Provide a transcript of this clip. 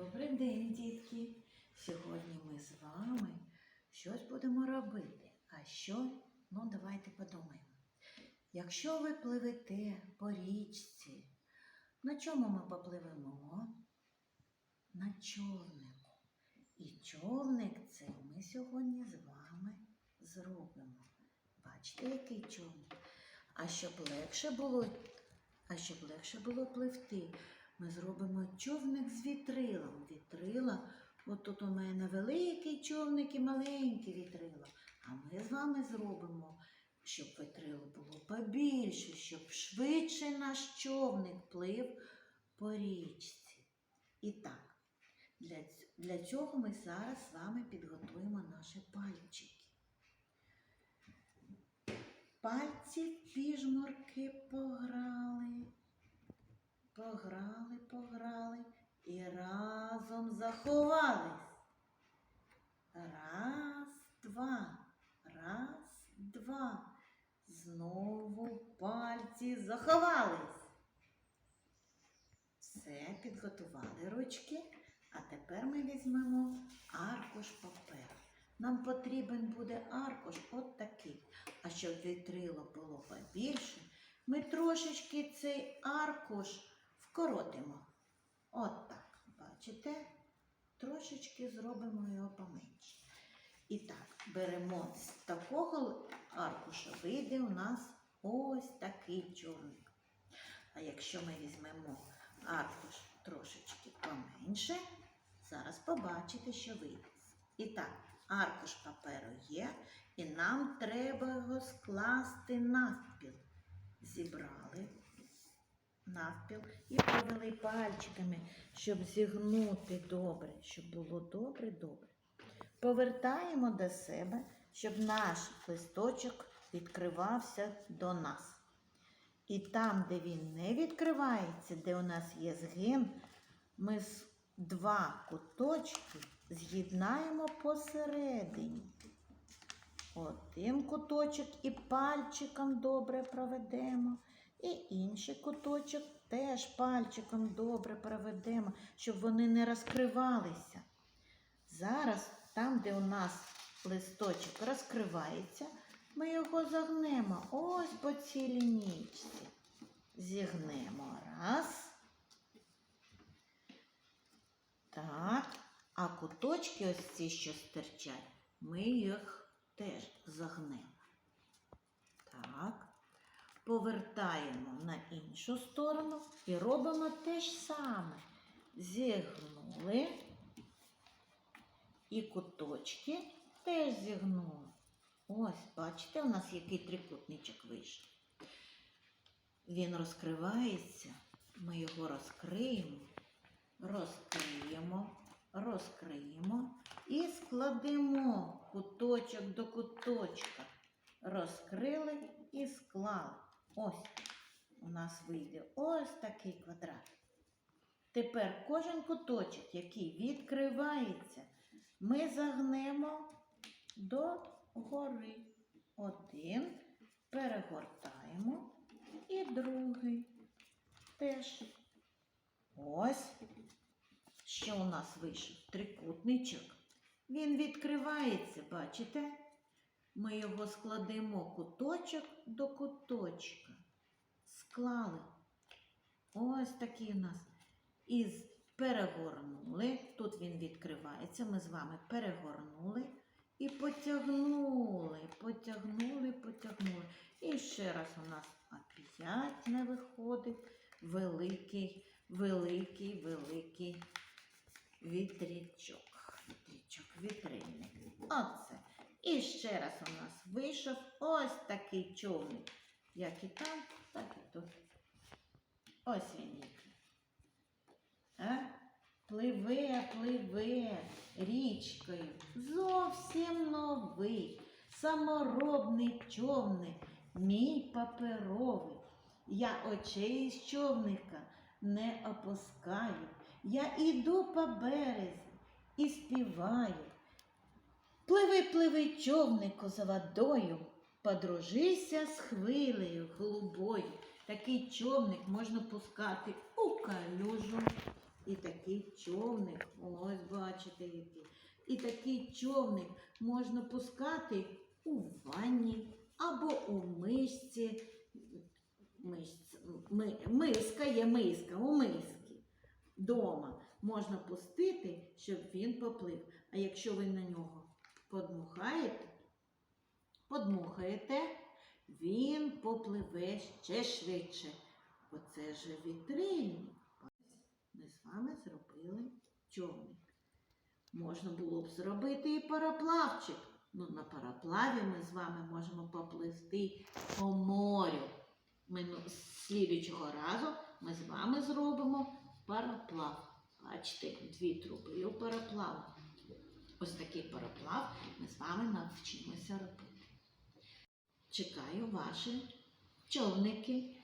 Добрий день, дітки! Сьогодні ми з вами щось будемо робити. А що? Ну, давайте подумаємо. Якщо ви пливете по річці, на чому ми попливемо? На човнику. І човник цей ми сьогодні з вами зробимо. Бачите, який човник? А щоб легше було, а щоб легше було пливти, ми зробимо човник з вітрилом. Вітрила, от тут у мене великий човник і маленький вітрила. А ми з вами зробимо, щоб вітрило було побільше, щоб швидше наш човник плив по річці. І так, для, для цього ми зараз з вами підготуємо наші пальчики. Пальці в піжмурки пограли. Пограли, пограли і разом заховались. Раз, два, раз, два. Знову пальці заховались. Все, підготували ручки, а тепер ми візьмемо аркуш паперу. Нам потрібен буде аркуш от такий. А щоб вітрило було побільше, ми трошечки цей аркуш вкоротимо. От так, бачите? Трошечки зробимо його поменше. І так, беремо з такого аркуша, вийде у нас ось такий чорник. А якщо ми візьмемо аркуш трошечки поменше, зараз побачите, що вийде. І так, аркуш паперу є, і нам треба його скласти навпіл. Зібрали навпіл і провели пальчиками, щоб зігнути добре, щоб було добре-добре. Повертаємо до себе, щоб наш листочок відкривався до нас. І там, де він не відкривається, де у нас є згин, ми з два куточки з'єднаємо посередині. Один куточок і пальчиком добре проведемо. І інший куточок теж пальчиком добре проведемо, щоб вони не розкривалися. Зараз, там, де у нас листочок розкривається, ми його загнемо ось по цій лінійці. Зігнемо раз. Так. А куточки ось ці, що стирчать, ми їх теж загнемо. Так. Повертаємо на іншу сторону і робимо те ж саме. Зігнули. І куточки теж зігнули. Ось, бачите, у нас який трикутничок вийшов. Він розкривається. Ми його розкриємо, розкриємо, розкриємо і складемо куточок до куточка. Розкрили і склали. Ось у нас вийде ось такий квадрат. Тепер кожен куточок, який відкривається, ми загнемо до гори. Один перегортаємо і другий теж. Ось, що у нас вийшов трикутничок. Він відкривається, бачите? Ми його складемо куточок до куточка. Склали. Ось такий у нас. І перегорнули. Тут він відкривається. Ми з вами перегорнули і потягнули, потягнули, потягнули. І ще раз у нас опять не виходить великий, великий, великий вітрячок. Вітрячок, вітрильник. Оце. І ще раз у нас вийшов ось такий човник. Як і там, так і тут. Ось він який. А? Пливе, пливе річкою. Зовсім новий, саморобний човник, мій паперовий. Я очей з човника не опускаю. Я іду по березі і співаю. Пливи, пливи, човнику за водою, подружися з хвилею голубою. Такий човник можна пускати у калюжу. І такий човник. Ось бачите який. І такий човник можна пускати у ванні або у мисці. Мисць- ми- миска є миска, у миски. Дома можна пустити, щоб він поплив. А якщо ви на нього подмухаєте, подмухаєте, він попливе ще швидше. Оце ж вітрильник. Ми з вами зробили човник. Можна було б зробити і параплавчик. Ну, на параплаві ми з вами можемо попливти по морю. Ми ну, з слідучого разу ми з вами зробимо параплав. Бачите, дві труби у параплаву. Ось такий параплав ми з вами навчимося робити. Чекаю ваші човники.